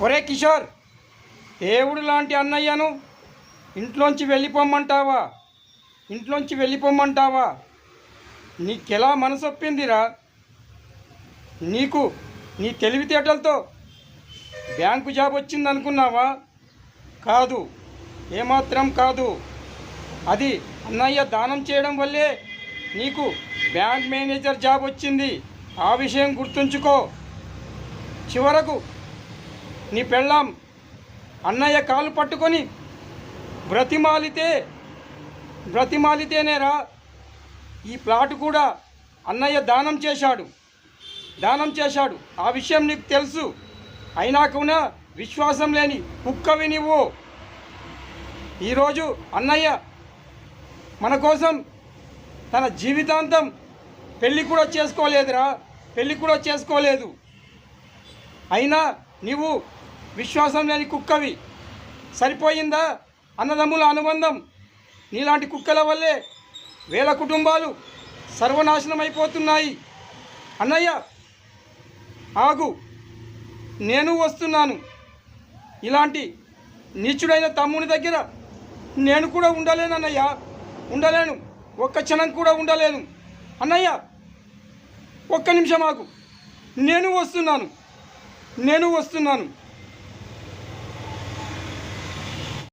ఒరే కిషోర్ దేవుడు లాంటి అన్నయ్యను ఇంట్లోంచి వెళ్ళిపోమ్మంటావా? ఇంట్లోంచి వెళ్ళిపోమ్మంటావా? నీకెలా మనసొప్పిందిరా? నీకు నీ తెలివితేటలతో బ్యాంకు జాబ్ వచ్చిందనుకున్నావా? కాదు ఏమాత్రం కాదు. అది అన్నయ్య దానం చేయడం వల్లే నీకు బ్యాంక్ మేనేజర్ జాబ్ వచ్చింది. ఆ విషయం గుర్తుంచుకో. చివరకు నీ పెళ్ళాం అన్నయ్య కాలు పట్టుకొని బ్రతిమాలితే బ్రతిమాలితేనేరా? ఈ ప్లాట్ కూడా అన్నయ్య దానం చేశాడు. దానం చేశాడు. ఆ విషయం నీకు తెలుసు. అయినా కూడా విశ్వాసం లేని కుక్కవి నువ్వు ఈరోజు అన్నయ్య మన కోసం తన జీవితాంతం పెళ్ళి కూడా చేసుకోలేదురా. పెళ్ళి కూడా చేసుకోలేదు. అయినా నీవు విశ్వాసం లేని కుక్కవి. సరిపోయిందా? అన్నదమ్ముల అనుబంధం. నీలాంటి కుక్కల వల్లే వేల కుటుంబాలు సర్వనాశనం అయిపోతున్నాయి అన్నయ్య ఆగు. నేను వస్తున్నాను. ఇలాంటి నీచుడైన తమ్ముని దగ్గర నేను కూడా ఉండలేను అన్నయ్య. ఉండలేను. ఒక్క క్షణం కూడా ఉండలేను. అన్నయ్య ఒక్క నిమిషం ఆగు. నేను వస్తున్నాను. నేను వస్తున్నాను.